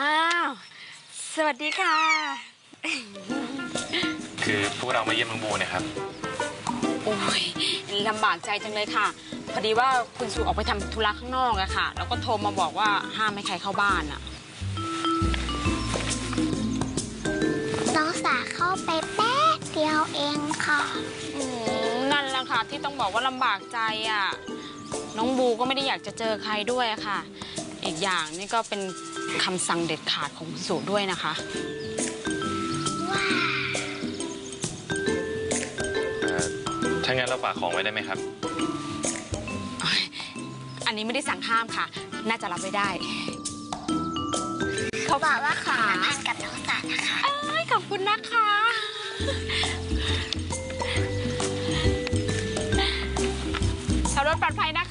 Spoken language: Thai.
อ้าว สวัสดีค่ะ คือพวกเรามาเยี่ยมน้องบูเนี่ยครับ โอ้ยลำบากใจจังเลยค่ะ พอดีว่าคุณสุออกไปทำธุระข้างนอกอะค่ะ แล้วก็โทรมาบอกว่าห้ามไม่ใครเข้าบ้านอะน้องสาเข้าไปแป๊บเดียวเองค่ะ อืมนั่นแหละค่ะ ที่ต้องบอกว่าลำบากใจอะน้องบูก็ไม่ได้อยากจะเจอใครด้วยอะค่ะ อีกอย่างนี่ก็เป็น คำสั่งเด็ดขาดของคุณสุด้วยนะคะถ้างั้นเราฝากของไว้ได้ไหมครับ อันนี้ไม่ได้สั่งห้ามค่ะ น่าจะรับไว้ได้ เขาบอกว่าขอทานกับน้องสานะคะ เอ้ยขอบคุณนะคะ ขับรถปลอดภัยนะ